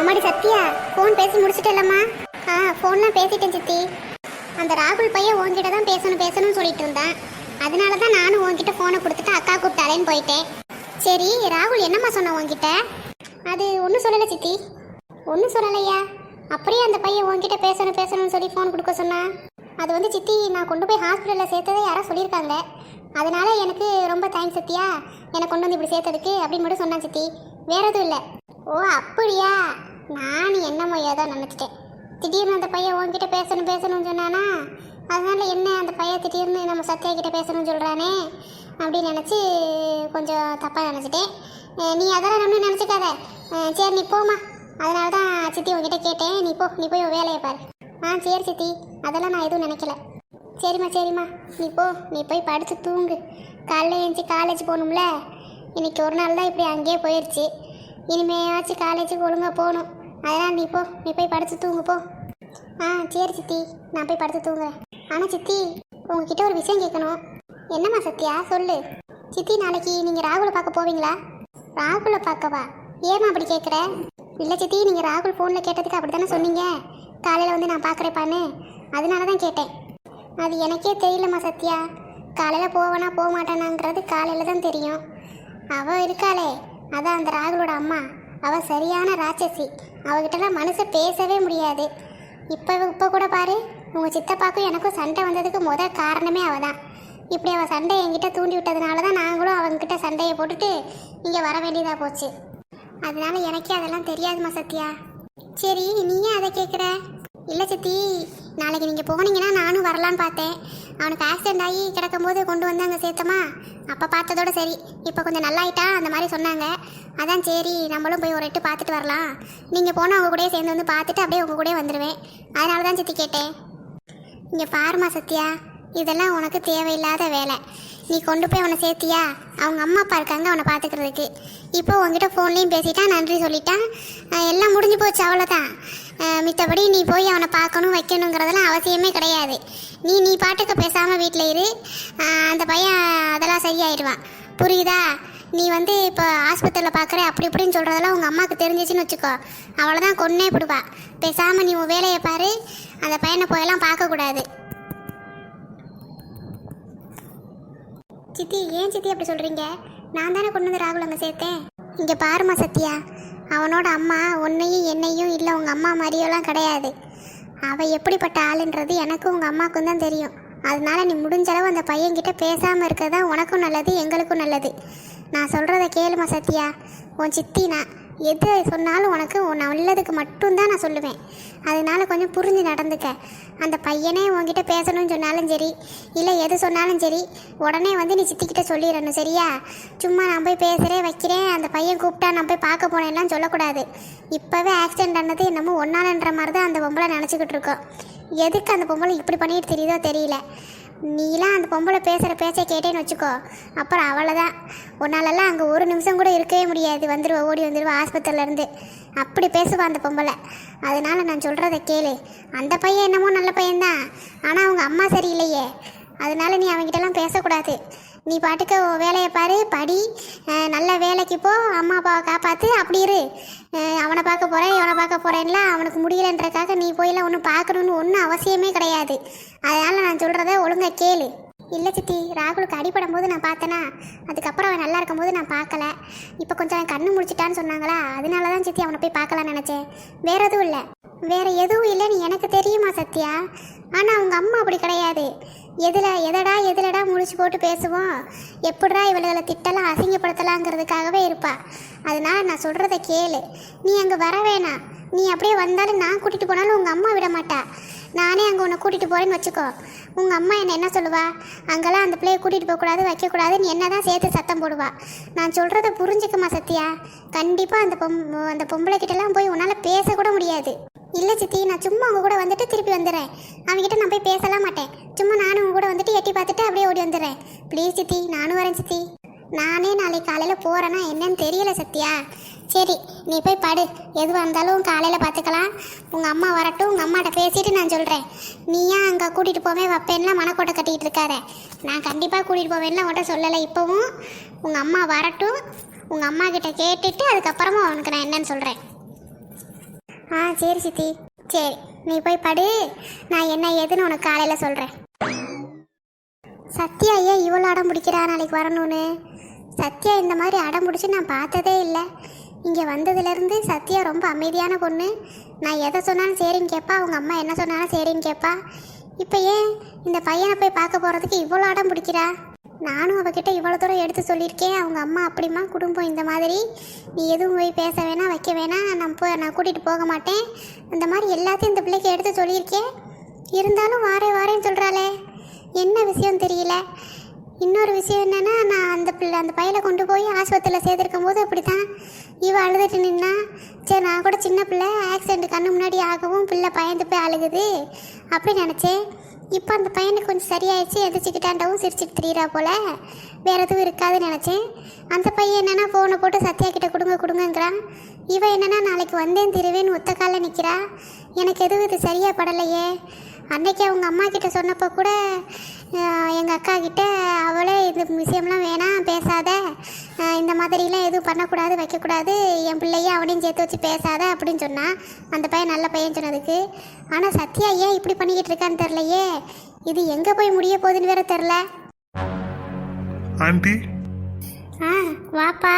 அம்மாடி சத்யா ஃபோன் பேசி முடிச்சிட்டேலம்மா. ஆ ஃபோன்லாம் பேசிட்டேன் சித்தி. அந்த ராகுல் பையன் உன்கிட்ட தான் பேசணும் பேசணும்னு சொல்லிட்டு இருந்தான். அதனால தான் நானும் உன்கிட்ட ஃபோனை கொடுத்துட்டு அக்கா கூப்பிட்டாலேன்னு போயிட்டேன். சரி ராகுல் என்னம்மா சொன்ன உன்கிட்ட? அது ஒன்றும் சொல்லலை சித்தி. ஒன்றும் சொல்லலையா? அப்படியே அந்த பையன் உன்கிட்ட பேசணும் பேசணும்னு சொல்லி ஃபோன் கொடுக்க சொன்னான் அது வந்து சித்தி நான் கொண்டு போய் ஹாஸ்பிட்டலில் சேர்த்ததை யாரோ சொல்லியிருக்காங்க. அதனால எனக்கு ரொம்ப தேங்க்ஸ் சத்தியா. என்னை கொண்டு வந்து இப்படி சேர்த்ததுக்கு அப்படின்னு மட்டும் சொன்னான் சித்தி. வேற எதுவும் இல்லை. ஓ அப்படியா? நான் என்னமோ ஏதோ நினச்சிட்டேன். திடீர்னு அந்த பையன் உன்கிட்ட பேசணும் பேசணும்னு சொன்னானா? அதனால என்ன அந்த பையன் திடீர்னு நம்ம சத்யா கிட்ட பேசணும்னு சொல்கிறானே அப்படின்னு நினச்சி கொஞ்சம் தப்பாக நினச்சிட்டேன். நீ அதெல்லாம் ஒன்றும் நினச்சிக்காத. சரி நீ போம்மா. அதனால தான் சித்தி உங்ககிட்ட கேட்டேன். நீ போ நீ போய் வேலையை பாரு. ஆ சரி சித்தி. அதெல்லாம் நான் எதுவும் நினைக்கல. சரிம்மா சரிம்மா. நீ போ நீ போய் படுத்து தூங்கு. காலைல எழுந்துச்சி காலேஜ் போகணும்ல. இன்றைக்கி ஒரு நாள் தான் இப்படி அங்கேயே போயிடுச்சு இனிமேயாச்சும் காலேஜுக்கு ஒழுங்காக போகணும். அதெல்லாம் நீ போ. நீ போய் படுத்து தூங்கு போ. ஆ சரி சித்தி. நான் போய் படுத்து தூங்குறேன். ஆனால் சித்தி உங்ககிட்ட ஒரு விஷயம் கேட்கணும். என்னம்மா சத்யா? சொல்லு. சித்தி நாளைக்கு நீங்கள் ராகுலை பார்க்க போவீங்களா? ராகுலை பார்க்கவா? ஏம்மா அப்படி கேட்குற? இல்லை சித்தி நீங்கள் ராகுல் ஃபோனில் கேட்டதுக்கு அப்படி தானே சொன்னீங்க? காலையில் வந்து நான் பார்க்குறேப்பான்னு அதனால தான் கேட்டேன். அது எனக்கே தெரியலம்மா சத்யா. காலையில் போவேனா போக மாட்டேனாங்கிறது காலையில் தான் தெரியும். அவள் இருக்காளே. அதான் அந்த ராகுலோட அம்மா. அவள் சரியான ராட்சசி. அவகிட்டலாம் மனசு பேசவே முடியாது. இப்போ இப்போ கூட பாரு உங்கள் சித்தப்பாக்கும் எனக்கும் சண்டை வந்ததுக்கு முதல் காரணமே அவள் தான் இப்படி அவள் சண்டை என்கிட்ட தூண்டி விட்டதுனால தான் நாங்களும் அவங்கக்கிட்ட சண்டையை போட்டுட்டு இங்கே வர வேண்டியதாக போச்சு. அதனால எனக்கே அதெல்லாம் தெரியாதுமா சத்யா. சரி நீயே அதை கேட்குற இல்லை சித்தி. நாளைக்கு நீங்கள் போனீங்கன்னா நானும் வரலான்னு பார்த்தேன். அவனுக்கு ஆக்சிடென்ட் ஆகி கிடக்கும்போது கொண்டு வந்து அங்கே சேர்த்தமா. அப்போ பார்த்ததோட சரி. இப்போ கொஞ்சம் நல்லாயிட்டா அந்த மாதிரி சொன்னாங்க. அதான் சரி நம்மளும் போய் ஒரு எட்டு பார்த்துட்டு வரலாம். நீங்கள் போனால் அவங்க கூடயே சேர்ந்து வந்து பார்த்துட்டு அப்படியே உங்கள் கூடயே வந்துடுவேன் அதனால தான் சித்தி கேட்டேன். இங்கே பாருமா சத்யா இதெல்லாம் உனக்கு தேவையில்லாத வேலை. நீ கொண்டு போய் அவனை சேர்த்தியா? அவங்க அம்மா அப்பா இருக்காங்க அவனை பார்த்துக்கிறதுக்கு. இப்போ உங்ககிட்ட ஃபோன்லேயும் பேசிட்டான் நன்றி சொல்லிட்டான் எல்லாம் முடிஞ்சு போச்சு அவ்வளோதான் மித்தபடி நீ போய் அவனை பார்க்கணும் வைக்கணுங்கிறதெல்லாம் அவசியமே கிடையாது. நீ நீ பாட்டுக்கு பேசாமல் வீட்டில் இரு. அந்த பையன் அதெல்லாம் சரியாயிடுவான். புரியுதா? நீ வந்து இப்போ ஆஸ்பத்திரியில் பார்க்குற அப்படி இப்படின்னு சொல்கிறதெல்லாம் உங்கள் அம்மாவுக்கு தெரிஞ்சிச்சுன்னு வச்சுக்கோ. அவ்வளோதான் கொன்னே பிடுவா பேசாமல் நீ உன் வேலையை பாரு. அந்த பையனை போயெல்லாம் பார்க்கக்கூடாது. சித்தி ஏன் சித்தி அப்படி சொல்கிறீங்க நான் தானே கொண்டு வந்து ராகுல் அங்கே சேர்த்தேன். இங்கே பாருமா சத்யா. அவனோட அம்மா உன்னையும் என்னையும் இல்லை உங்கள் அம்மா மாதிரியெல்லாம் கிடையாது. அவள் எப்படிப்பட்ட ஆளுன்றது எனக்கும் உங்கள் அம்மாவுக்கும் தான் தெரியும். அதனால நீ முடிஞ்ச அளவு அந்த பையன்கிட்ட பேசாமல் இருக்கிறது தான் உனக்கும் நல்லது எங்களுக்கும் நல்லது. நான் சொல்கிறத கேளுமா சத்யா. உன் சித்தி நான் எது சொன்னாலும் உனக்கு உன் நல்லதுக்கு மட்டும்தான் நான் சொல்லுவேன். அதனால கொஞ்சம் புரிஞ்சு நடந்துக்க. அந்த பையனே உன்கிட்ட பேசணும்னு சொன்னாலும் சரி இல்லை எது சொன்னாலும் சரி உடனே வந்து நீ சித்திக்கிட்ட சொல்லிடணும் சரியா? சும்மா நான் போய் பேசுகிறேன் வைக்கிறேன் அந்த பையன் கூப்பிட்டா நான் போய் பார்க்க போனேன்லாம் சொல்லக்கூடாது. இப்போவே ஆக்சிடென்ட் ஆனது என்னமோ ஒன்னாலன்ற மாதிரி தான் அந்த பொம்பளை நினச்சிக்கிட்டு இருக்கோம் எதுக்கு அந்த பொம்பளை இப்படி பண்ணிட்டு தெரியுதோ தெரியல. நீலாம் அந்த பொம்பளை பேசுகிற பேச்சை கேட்டேன்னு வச்சுக்கோ. அப்புறம் அவ்வளோதான் உன்னாலெல்லாம் அங்கே ஒரு நிமிஷம் கூட இருக்கவே முடியாது. வந்துடுவா ஓடி வந்துடுவா ஆஸ்பத்திரியிலேருந்து அப்படி பேசுவா அந்த பொம்பளை. அதனால நான் சொல்கிறத கேளு. அந்த பையன் என்னமோ நல்ல பையன்தான். ஆனால் அவங்க அம்மா சரியில்லையே. அதனால நீ அவங்ககிட்டலாம் பேசக்கூடாது. நீ பாட்டுக்கு வேலையை பாரு படி. நல்ல வேலைக்கு போ. அம்மா அப்பாவை காப்பாற்று அப்படி இரு. அவனை பார்க்க போகிறேன் இவனை பார்க்க போகிறேன்ல அவனுக்கு முடியலன்றக்காக நீ போயெல்லாம் ஒன்றும் பார்க்கணுன்னு ஒன்றும் அவசியமே கிடையாது. அதனால் நான் சொல்கிறத ஒழுங்காக கேளு. இல்லை சித்தி ராகுலுக்கு அடிபடும் போது நான் பார்த்தேனா அதுக்கப்புறம் அவன் நல்லா இருக்கும்போது நான் பார்க்கல. இப்போ கொஞ்சம் அவன் கண்ணு முடிச்சிட்டான்னு சொன்னாங்களா அதனால தான் சித்தி அவனை போய் பார்க்கலான்னு நினச்சேன். வேற எதுவும் இல்லை. வேற எதுவும் இல்லைன்னு எனக்கு தெரியுமா சத்யா? ஆனால் அவங்க அம்மா அப்படி கிடையாது. எதில் எதடா எதிலடா முடிச்சு போட்டு பேசுவோம்? எப்படிடா இவளுகளை திட்டலாம் அசிங்கப்படுத்தலாங்கிறதுக்காகவே இருப்பா. அதனால் நான் சொல்கிறத கேளு. நீ அங்கே வர வேணாம். நீ அப்படியே வந்தாலும் நான் கூட்டிகிட்டு போனாலும் உங்கள் அம்மா விட மாட்டா. நானே அங்கே உன்னை கூட்டிகிட்டு போகிறேன்னு வச்சுக்கோ. உங்கள் அம்மா என்னை என்ன சொல்லுவா? அங்கெல்லாம் அந்த பிள்ளையை கூட்டிகிட்டு போகக்கூடாது வைக்கக்கூடாதுன்னு என்ன தான் சேர்த்து சத்தம் போடுவா. நான் சொல்கிறத புரிஞ்சுக்கமா சத்யா? கண்டிப்பாக அந்த பொம் அந்த பொம்பளைக்கிட்டலாம் போய் உன்னால் பேசக்கூட முடியாது. இல்லை சித்தி நான் சும்மா அவங்க கூட வந்துட்டு திருப்பி வந்துடுறேன் அவங்ககிட்ட நான் போய் பேசலாம் மாட்டேன். சும்மா நானும் உங்க கூட வந்துட்டு எட்டி பார்த்துட்டு அப்படியே ஓடி வந்துடுறேன் ப்ளீஸ் சித்தி நானும் வரேன் சித்தி. நானே நாளைக்கு காலையில் போகிறேன்னா என்னன்னு தெரியல சத்யா. சரி நீ போய் படு. எதுவாக இருந்தாலும் காலையில் பார்த்துக்கலாம் உங்கள் அம்மா வரட்டும் உங்கள் அம்மாட்ட பேசிட்டு நான் சொல்கிறேன் நீ ஏன் அங்கே கூட்டிகிட்டு போவே வைப்பேன்லாம் மனக்கோட்டை கட்டிகிட்டு இருக்காத. நான் கண்டிப்பாக கூட்டிகிட்டு போவேன்லாம் உன்ட்ட சொல்லலை. இப்போவும் உங்கள் அம்மா வரட்டும். உங்கள் அம்மா கிட்ட கேட்டுட்டு அதுக்கப்புறமா உனக்கு நான் என்னன்னு சொல்கிறேன் ஆ சரி சித்தி. சரி நீ போய் படு. நான் என்ன ஏதுன்னு உனக்கு காலையில் சொல்கிறேன் சத்யா ஏன் இவ்வளோ அடம் பிடிக்கிறா நாளைக்கு வரணும்னு? சத்யா இந்த மாதிரி அடம் பிடிச்சி நான் பார்த்ததே இல்லை. இங்கே வந்ததுலேருந்து சத்யா ரொம்ப அமைதியான பொண்ணு. நான் எதை சொன்னாலும் சரின்னு கேட்பா அவங்க அம்மா என்ன சொன்னாலும் சரின்னு கேட்பா இப்போ ஏன் இந்த பையனை போய் பார்க்க போகிறதுக்கு இவ்வளோ அடம் பிடிக்கிறா? நானும் அவகிட்ட இவ்வளோ தூரம் எடுத்து சொல்லியிருக்கேன். அவங்க அம்மா அப்படிமா குடும்பம் இந்த மாதிரி. நீ எதுவும் போய் பேச வேணாம் வைக்க வேணாம். நான் போய் நான் கூட்டிகிட்டு போக மாட்டேன். இந்த மாதிரி எல்லாத்தையும் இந்த பிள்ளைக்கு எடுத்து சொல்லியிருக்கேன். இருந்தாலும் வாரே வாரேன்னு சொல்கிறாளே என்ன விஷயம் தெரியல? இன்னொரு விஷயம் என்னென்னா நான் அந்த பிள்ளை அந்த பையனை கொண்டு போய் ஆஸ்பத்திரியில் சேர்த்துருக்கும் போது அப்படி தான் இவ அழுதுட்டு நின்னா சரி நான் கூட சின்ன பிள்ளை ஆக்சிடென்ட் கண்ணு முன்னாடி ஆகவும் பிள்ளை பயந்து போய் அழுகுது அப்படி நினச்சேன். இப்போ அந்த பையனுக்கு கொஞ்சம் சரியாயிடுச்சு எதிர்ச்சிக்கிட்டாண்டவும் சிரிச்சுட்டு திரியிறா போல். வேறு எதுவும் இருக்காதுன்னு நினச்சேன். அந்த பையன் என்னென்னா ஃபோனை போட்டு சத்யா கிட்டே கொடுங்க கொடுங்கங்கிறான். இவன் என்னென்னா நாளைக்கு வந்தேன் திருவேன்னு ஒத்த காலில் நிற்கிறா எனக்கு எதுவும் இது சரியாக படலையே. அன்னைக்கு அவங்க அம்மா கிட்ட சொன்னப்போ கூட எங்கள் அக்கா கிட்ட அவளே இந்த விஷயம்லாம் வேணாம் பேசாத. இந்த மாதிரிலாம் எதுவும் பண்ணக்கூடாது வைக்கக்கூடாது. என் பிள்ளைய அவனையும் சேர்த்து வச்சு பேசாத அப்படின்னு சொன்னான் அந்த பையன் நல்ல பையன் சொன்னதுக்கு. ஆனால் சத்யா ஏன் இப்படி பண்ணிக்கிட்டு இருக்கான்னு தெரிலையே இது எங்கே போய் முடிய போகுதுன்னு வேற தெரில ஆண்டி. ஆ வாப்பா.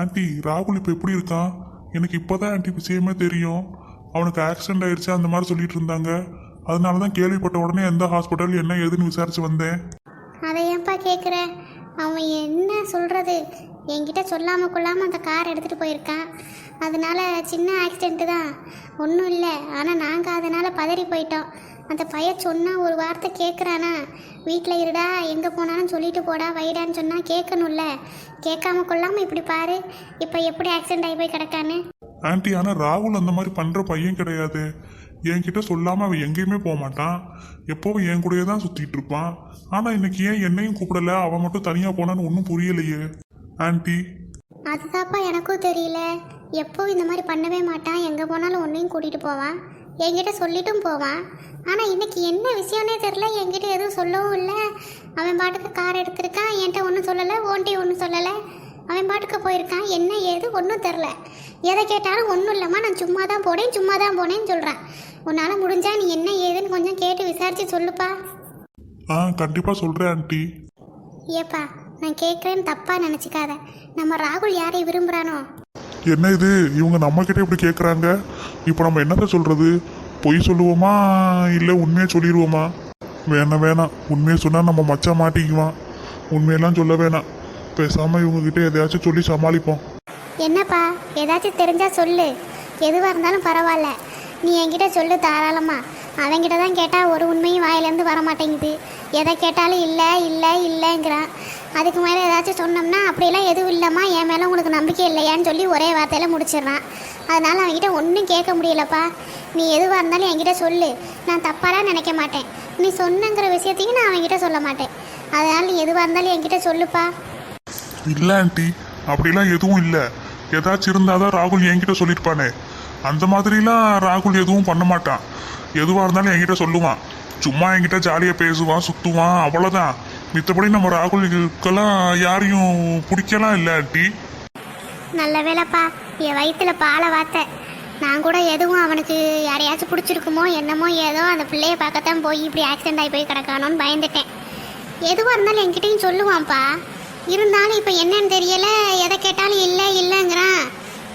ஆண்டி ராகுல் இப்போ எப்படி இருக்கான்? எனக்கு இப்போதான் ஆண்டி விஷயமே தெரியும். அவனுக்கு ஆக்சிடென்ட் ஆயிடுச்சு அந்த மாதிரி சொல்லிட்டு இருந்தாங்க. அதனால தான் கேள்விப்பட்ட உடனே எந்த ஹாஸ்பிட்டல் என்ன ஏதுன்னு விசாரிச்சு வந்தேன். அதை ஏன்பா கேட்குற அவன் என்ன சொல்கிறது என்கிட்ட சொல்லாமல் கொள்ளாமல் அந்த கார் எடுத்துகிட்டு போயிருக்கான். அதனால சின்ன ஆக்சிடென்ட்டு தான். ஒன்றும் இல்லை. ஆனால் நாங்கள் அதனால் பதறி போயிட்டோம். அந்த பையன் சொன்னால் ஒரு வார்த்தை கேட்குறானா வீட்டில் இருடா எங்கே போனாலும் சொல்லிட்டு போடா வைடான்னு சொன்னால் கேட்கணும்ல கேட்காம கொள்ளாமல் இப்படி பாரு. இப்போ எப்படி ஆக்சிடென்ட் ஆகி போய் கிடக்கான்னு? ஆண்டி ஆனால் ராகுல் அந்த மாதிரி பண்ணுற பையன் கிடையாது. என்கிட்ட சொல்லாமல் அவன் எங்கேயுமே போக மாட்டான். எப்போவும் என் கூடயே தான் சுற்றிட்டு இருப்பான். ஆனால் இன்னைக்கு ஏன் என்னையும் கூப்பிடல? அவன் மட்டும் தனியாக போனான்னு ஒன்றும் புரியலையே. ஆண்டி. அதுதான்ப்பா எனக்கும் தெரியல. எப்போ இந்த மாதிரி பண்ணவே மாட்டான். எங்கே போனாலும் ஒன்றையும் கூட்டிகிட்டு போவான். என்கிட்ட சொல்லிட்டும் போவான். ஆனால் இன்னைக்கு என்ன விஷயம்னே தெரில என்கிட்ட எதுவும் சொல்லவும் இல்லை. அவன் பாட்டுக்கு கார் எடுத்திருக்கான். என்கிட்ட ஒன்றும் சொல்லலை. ஓண்டி ஒன்றும் சொல்லலை. அவன் பாட்டுக்கு போயிருக்கான். என்ன ஏது ஒன்றும் தெரில எதை கேட்டாலும் ஒன்றும் இல்லைம்மா. நான் சும்மா தான் போனேன் சும்மா தான் போனேன்னு சொல்கிறேன் உன்னால் முடிஞ்சா நீ என்ன ஏதுன்னு கொஞ்சம் கேட்டு விசாரித்து சொல்லுப்பா. ஆ கண்டிப்பாக சொல்கிறேன் ஆண்டி. ஏப்பா நான் கேட்குறேன்னு தப்பாக நினச்சிக்காத. நம்ம ராகுல் யாரை விரும்புகிறானோ என்ன இது? இவங்க நம்ம கிட்ட இப்படி கேட்குறாங்க இப்போ நம்ம என்னத்த சொல்றது? பொய் சொல்லுவோமா? இல்லை உண்மையை சொல்லிடுவோமா? வேணாம் வேணாம் உண்மையை சொன்னால் நம்ம மச்சான் மாட்டிக்குவான். உண்மையெல்லாம் சொல்ல வேணாம். பேசாமல் இவங்க கிட்ட எதையாச்சும் சொல்லி சமாளிப்போம். என்னப்பா? ஏதாச்சும் தெரிஞ்சா சொல்லு. எதுவாக இருந்தாலும் பரவாயில்ல. நீ என்கிட்ட சொல்லு தாராளமா. அவங்கிட்ட தான் கேட்டால் ஒரு உண்மையும் வாயிலேருந்து வர மாட்டேங்குது எதை கேட்டாலும் இல்லை இல்லை இல்லைங்கிறான். அதுக்கு மேலே ஏதாச்சும் சொன்னோம்னா அப்படியெல்லாம் எதுவும் இல்லைம்மா. என் மேலே உங்களுக்கு நம்பிக்கை இல்லையான்னு சொல்லி ஒரே வார்த்தையில் முடிச்சிடுறான். அதனால் அவன்கிட்ட ஒன்றும் கேட்க முடியலப்பா. நீ எதுவாக இருந்தாலும் என்கிட்ட சொல்லு. நான் தப்பாலாம் நினைக்க மாட்டேன். நீ சொன்னங்கிற விஷயத்தையும் நான் அவன்கிட்ட சொல்ல மாட்டேன். அதனால் நீ எதுவாக இருந்தாலும் என்கிட்ட சொல்லுப்பா. இல்லை ஆண்டி. அப்படிலாம் எதுவும் இல்லை. ஏதாச்சும் இருந்தாதான் ராகுல் என்கிட்ட சொல்லியிருப்பானே. அந்த மாதிரிலாம் ராகுல் எதுவும் பண்ண மாட்டான். எதுவாக இருந்தாலும் என்கிட்ட சொல்லுவான். சும்மா என்கிட்ட ஜாலியாக பேசுவான் சுற்றுவான் அவ்வளோதான் மித்தபடி நம்ம ராகுலுக்கெல்லாம் யாரையும் பிடிக்கலாம் இல்லாட்டி நல்ல வேலைப்பா என் வயிற்றுல பாலை வாத்த. நான் கூட எதுவும் அவனுக்கு யாரையாச்சும் பிடிச்சிருக்குமோ என்னமோ ஏதோ அந்த பிள்ளைய பார்க்கத்தான் போய் இப்படி ஆக்சிடென்ட் ஆகி போய் கிடக்கானோன்னு பயந்துட்டேன். எதுவாக இருந்தாலும் என்கிட்டையும் சொல்லுவான்ப்பா. இருந்தாலும் இப்போ என்னன்னு தெரியலை எதை கேட்டாலும் இல்லை இல்லைங்கிறான்.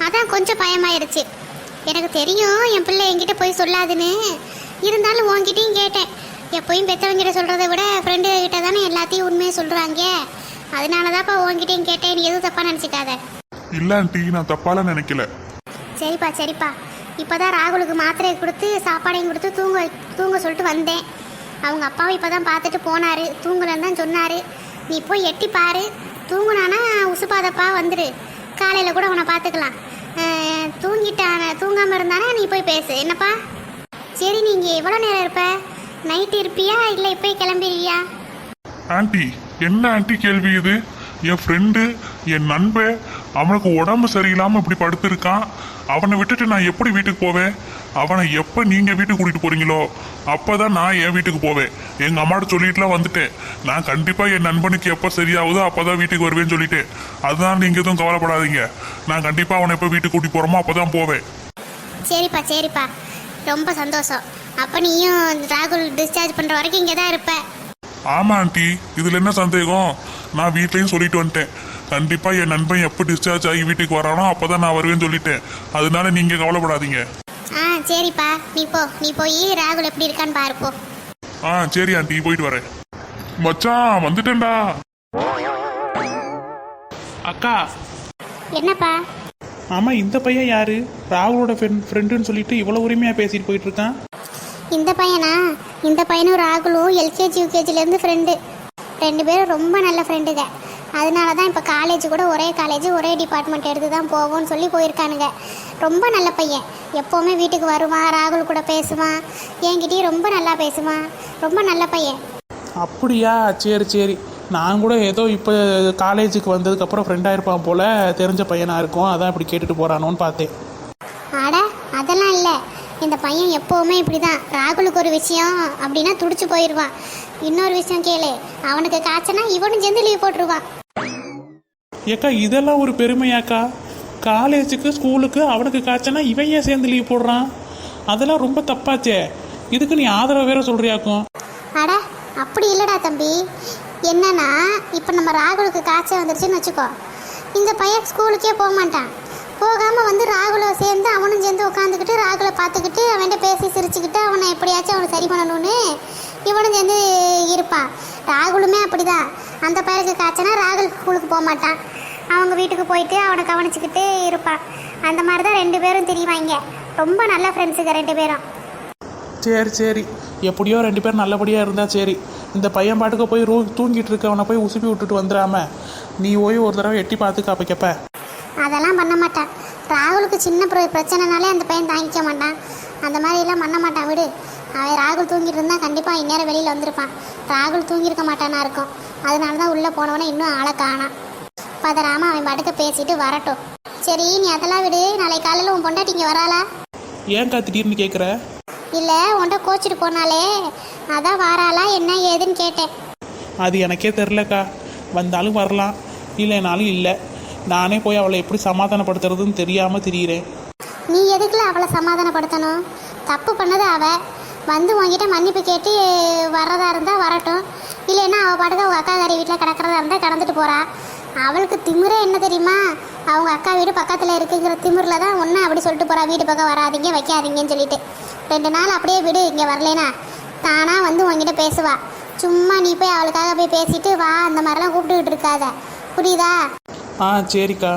அதான் கொஞ்சம் பயமாயிருச்சு. எனக்கு தெரியும் என் பிள்ளை என்கிட்ட போய் சொல்லாதுன்னு. இருந்தாலும் உன்கிட்டயும் கேட்டேன். எப்போயும் பெற்றவங்கிட்ட சொல்கிறத விட ஃப்ரெண்டு கிட்ட தானே எல்லாத்தையும் உண்மையை சொல்கிறாங்க அதனால தான்ப்பா உன்கிட்டயும் கேட்டேன். நீ எதுவும் தப்பாக நினச்சிக்காத. இல்லை ஆண்டி நான் தப்பாலாம் நினைக்கல. சரிப்பா சரிப்பா. இப்போதான் ராகுலுக்கு மாத்திரையை கொடுத்து சாப்பாடையும் கொடுத்து தூங்க தூங்க சொல்லிட்டு வந்தேன். அவங்க அப்பாவும் இப்போ தான் பார்த்துட்டு போனார். தூங்கலன்னு தான் சொன்னார். நீ போய் எட்டி பாரு. தூங்குனானா உசுப்பாதப்பா வந்துடு காலையில் கூட உன்னை பார்த்துக்கலாம். தூங்கிட்டான. தூங்காமல் இருந்தானா நீ போய் பேசு. என்னப்பா? சரி நீங்கள் எவ்வளோ நேரம் இருப்ப? நைட் இருப்பியா? இல்லை இப்போ கிளம்பிடுவியா? ஆண்டி என்ன ஆண்டி கேள்வி இது? என் ஃப்ரெண்டு என் நண்பன் அவனுக்கு உடம்பு சரியில்லாமல் இப்படி படுத்திருக்கான். அவனை விட்டுட்டு நான் எப்படி வீட்டுக்கு போவேன்? அவனை எப்போ நீங்கள் வீட்டுக்கு கூட்டிகிட்டு போறீங்களோ அப்போ தான் நான் என் வீட்டுக்கு போவேன். எங்கள் அம்மாட்ட சொல்லிட்டுலாம் வந்துட்டேன். நான் கண்டிப்பாக என் நண்பனுக்கு எப்போ சரியாகுதோ அப்போ தான் வீட்டுக்கு வருவேன்னு சொல்லிட்டேன். அதுதான் நீங்கள் எதுவும் கவலைப்படாதீங்க. நான் கண்டிப்பாக அவனை எப்போ வீட்டுக்கு கூட்டி போகிறோமோ அப்போ தான் போவேன். சரிப்பா சரிப்பா. ரொம்ப சந்தோஷம். அப்போ நீயும் ராகுல் டிஸ்சார்ஜ் பண்ணுற வரைக்கும் இங்கே தான் இருப்ப. ஆமா ஆண்டி. இதுல என்ன சந்தேகம்? நான் வீட்லயும் சொல்லிட்டு வந்துட்டேன். கண்டிப்பா என் நண்பன் எப்போ டிஸ்சார்ஜ் ஆகி வீட்டுக்கு வரானோ அப்பதான் நான் வருவேன்னு சொல்லிட்டேன். அதனால நீங்க கவலைப்படாதீங்க. ஆ சரிப்பா. நீ போ. நீ போய் ராகுல் எப்படி இருக்கான்னு பாரு போ. ஆ சரி ஆண்டி போயிட்டு வரேன். மச்சான் வந்துட்டேன்டா. அக்கா. என்னப்பா? ஆமாம் இந்த பையன் யாரு? ராகுலோட ஃப்ரெண்ட் ஃப்ரெண்டுன்னு சொல்லிட்டு இவ்வளோ உரிமையாக பேசிட்டு போயிட்டு இருக்கான். இந்த பையனா? இந்த பையனும் ராகுலும் எல்கேஜி யூகேஜிலேருந்து ஃப்ரெண்டு ரெண்டு பேரும் ரொம்ப நல்ல ஃப்ரெண்டுங்க அதனால தான் இப்போ காலேஜ் கூட ஒரே காலேஜ் ஒரே டிபார்ட்மெண்ட் எடுத்து தான் போவோம்னு சொல்லி போயிருக்கானுங்க. ரொம்ப நல்ல பையன். எப்போவுமே வீட்டுக்கு வருவான் ராகுல் கூட பேசுவான் என்கிட்டயும் ரொம்ப நல்லா பேசுவான். ரொம்ப நல்ல பையன். அப்படியா? சரி சரி. நான் கூட ஏதோ இப்போ காலேஜுக்கு வந்ததுக்கப்புறம் ஃப்ரெண்டாக இருப்பான் போல் தெரிஞ்ச பையனாக இருக்கும். அதான் இப்படி கேட்டுட்டு போகிறானோன்னு பார்த்தேன். அட அதெல்லாம் இல்லை. இந்த பையன் எப்போவுமே இப்படி தான் ராகுலுக்கு ஒரு விஷயம் அப்படின்னா துடிச்சு போயிடுவான் இன்னொரு விஷயம் கேளு. அவனுக்கு காய்ச்சனா இவனும் சேர்ந்து லீவ் போட்டுருவான். ஏக்கா இதெல்லாம் ஒரு பெருமையாக்கா. காலேஜுக்கு ஸ்கூலுக்கு அவனுக்கு காய்ச்சனா இவன் ஏன் சேர்ந்து லீவ் போடுறான்? அதெல்லாம் ரொம்ப தப்பாச்சே. இதுக்கு நீ ஆதரவு வேற சொல்றியாக்கும். அட அப்படி இல்லடா தம்பி. என்னன்னா இப்போ நம்ம ராகுலுக்கு காய்ச்சல் வந்துருச்சுன்னு வச்சுக்கோ. இந்த பையன் ஸ்கூலுக்கே போக மாட்டான். போகாமல் வந்து ராகுலை சேர்ந்து அவனும் சேர்ந்து உட்காந்துக்கிட்டு ராகுலை பார்த்துக்கிட்டு அவன்கிட்ட பேசி சிரிச்சுக்கிட்டு அவனை எப்படியாச்சும் அவனை சரி பண்ணணும்னு இவனும் சேர்ந்து இருப்பான். ராகுலுமே அப்படிதான். அந்த பையனுக்கு காய்ச்சனா ராகுல் ஸ்கூலுக்கு போக மாட்டான். அவங்க வீட்டுக்கு போயிட்டு அவனை கவனிச்சுக்கிட்டு இருப்பான். அந்த மாதிரி தான் ரெண்டு பேரும் தெரியுவாங்க ரொம்ப நல்ல ஃப்ரெண்ட்ஸுங்க ரெண்டு பேரும். சரி சரி. எப்படியோ ரெண்டு பேரும் நல்லபடியாக இருந்தால் சரி. இந்த பையன் பாட்டுக்கு போய் ரூ தூங்கிட்டு இருக்கவனை போய் உசுப்பி விட்டுட்டு வந்துடாம நீ போய் ஒரு தடவை எட்டி பார்த்து காப்பிக்கப்ப அதெல்லாம் பண்ண மாட்டான். ராகுலுக்கு சின்ன பிர- பிரச்சனைனாலே அந்த பையன் தாங்கிக்க மாட்டான். அந்த மாதிரி எல்லாம் பண்ண மாட்டான். விடு. அவன் ராகுல் தூங்கிட்டு இருந்தா கண்டிப்பாக இந்நேரம் வெளியில் வந்திருப்பான். ராகுல் தூங்கியிருக்க மாட்டானா இருக்கும். அதனால தான் உள்ளே போனவனே இன்னும் ஆளை காணாம் பதறாம அவன் பாட்டுக்கு பேசிட்டு வரட்டும். சரி நீ அதெல்லாம் விடு. நாளை காலையில் உன் பொண்டாட்டி இங்கே வராளா? ஏன்க்கா திடீர்னு கேட்குற இல்லை உன்ட்ட கோச்சிட்டு போனாலே அதான் வாராளா? என்ன ஏதுன்னு கேட்டேன். அது எனக்கே தெரிலக்கா வந்தாலும் வரலாம். இல்லைனாலும் இல்லை. நானே போய் அவளை எப்படி சமாதானப்படுத்துறதுன்னு தெரியாமல் திரியிறேன். நீ எதுக்குல அவளை சமாதானப்படுத்தணும்? தப்பு பண்ணது அவ. வந்து உன்கிட்ட மன்னிப்பு கேட்டு வர்றதா இருந்தால் வரட்டும். இல்லைன்னா அவள் பாட்டுக்கு அவங்க அக்கா கறி வீட்டில் கிடக்கிறதா இருந்தால் கடந்துட்டு போகிறா அவளுக்கு திமிரே என்ன தெரியுமா? அவங்க அக்கா வீடு பக்கத்தில் இருக்குங்கிற திமிரில் தான் ஒன்று அப்படி சொல்லிட்டு போகிறா வீட்டு பக்கம் வராதீங்க வைக்காதீங்கன்னு சொல்லிட்டு. ரெண்டு நாள் அப்படியே விடு இங்கே வரலேனா தானா வந்து உன்கிட்ட பேசுவா. சும்மா நீ போய் அவளுக்காக போய் பேசிட்டு வா அந்த மாதிரிலாம் கூப்பிட்டுக்கிட்டு இருக்காத. புரியுதா? ஆ சரிக்கா.